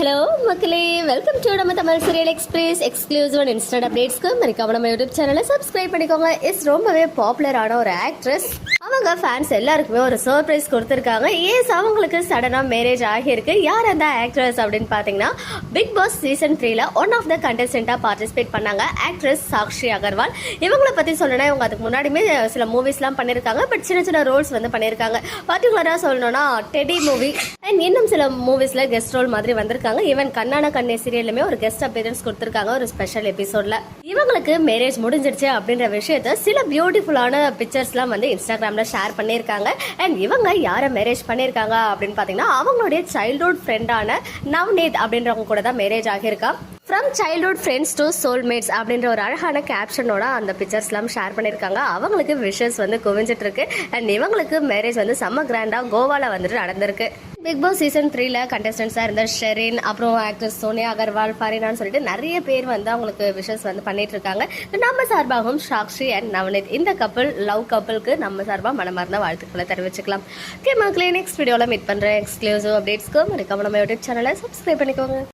Hello மக்களே. Welcome to நம்ம Tamil serial express exclusive and instant அப்டேட்ஸ்க்கு மறக்காம நம்ம யூடியூப் சேனலை சப்ஸ்கிரைப் பண்ணிக்கோங்க. இஸ் ரொம்பவே பாப்புலரான ஒரு ஆக்ட்ரஸ் அவங்க ஃபேன்ஸ் எல்லாருக்குமே ஒரு சர்ப்ரைஸ் கொடுத்துருக்காங்க. ஏஸ் அவங்களுக்கு சடனாக மேரேஜ் ஆகியிருக்கு. யார் அந்த ஆக்ட்ரஸ் அப்படின்னு பார்த்தீங்கன்னா பிக் பாஸ் சீசன் த்ரீல ஒன் ஆஃப் த கண்டஸ்டண்ட்டாக பார்ட்டிசிபேட் பண்ணாங்க. ஆக்ட்ரஸ் சாக்ஷி அகர்வால். இவங்களை பற்றி சொல்லணும்னா இவங்க அதுக்கு முன்னாடியுமே சில மூவிஸ்லாம் பண்ணியிருக்காங்க. பட் சின்ன சின்ன ரோல்ஸ் வந்து பண்ணியிருக்காங்க. பர்டிகுலராக சொல்லணும்னா டெடி மூவி அண்ட் இன்னும் சில மூவிஸில் கெஸ்ட் ரோல் மாதிரி வந்திருக்காங்க. ஈவன் கண்ணான கண்ணே சீரியல்லுமே ஒரு கெஸ்ட் அப்பியரன்ஸ் கொடுத்துருக்காங்க ஒரு ஸ்பெஷல் எபிசோட்ல இவங்களுக்கு மேரேஜ் முடிஞ்சிடுச்சு அப்படின்ற விஷயத்த சில பியூட்டிஃபுல்லான பிக்சர்ஸ்லாம் வந்து இன்ஸ்டாகிராம்ல ஷேர் பண்ணியிருக்காங்க. அண்ட் இவங்க யாரை மேரேஜ் பண்ணியிருக்காங்க அப்படின்னு பார்த்தீங்கன்னா அவங்களுடைய சைல்ட்ஹுட் ஃப்ரெண்டான நவ்நீத் அப்படின்றவங்க கூட தான் marriage ஆகியிருக்கா. From childhood friends to soulmates அப்படின்ற ஒரு அழகான கேப்ஷனோட அந்த பிக்சர்ஸ்லாம் ஷேர் பண்ணியிருக்காங்க. அவங்களுக்கு விஷஸ் வந்து குவிஞ்சிட்ருக்கு அண்ட் இவங்களுக்கு மேரேஜ் வந்து செம்ம கிராண்டாக கோவாவில் வந்துட்டு நடந்திருக்கு. பிக் பாஸ் சீசன் த்ரீல கண்டஸ்டன்ஸாக இருந்த ஷெரின் அப்புறம் ஆக்டர்ஸ் சோனியா அகர்வால் ஃபரினான்னு சொல்லிட்டு நிறைய பேர் வந்து அவங்களுக்கு விஷஸ் வந்து பண்ணிட்டு இருக்காங்க. நம்ம சார்பாகவும் சாக்ஷி அண்ட் நவனித் இந்த கப்பல் லவ் கப்பலுக்கு நம்ம சார்பாக மனமார்ந்த வாழ்த்துக்களை தெரிவிச்சுக்கலாம். ஓகே மக்களே நெக்ஸ்ட் வீடியோவில் மீட் பண்ணுறேன் எக்ஸ்க்ளூசிவ் அப்டேட்ஸ்க்கு மறக்காம நம்ம யூடியூப் சேனலை சப்ஸ்கிரைப் பண்ணிக்கோங்க.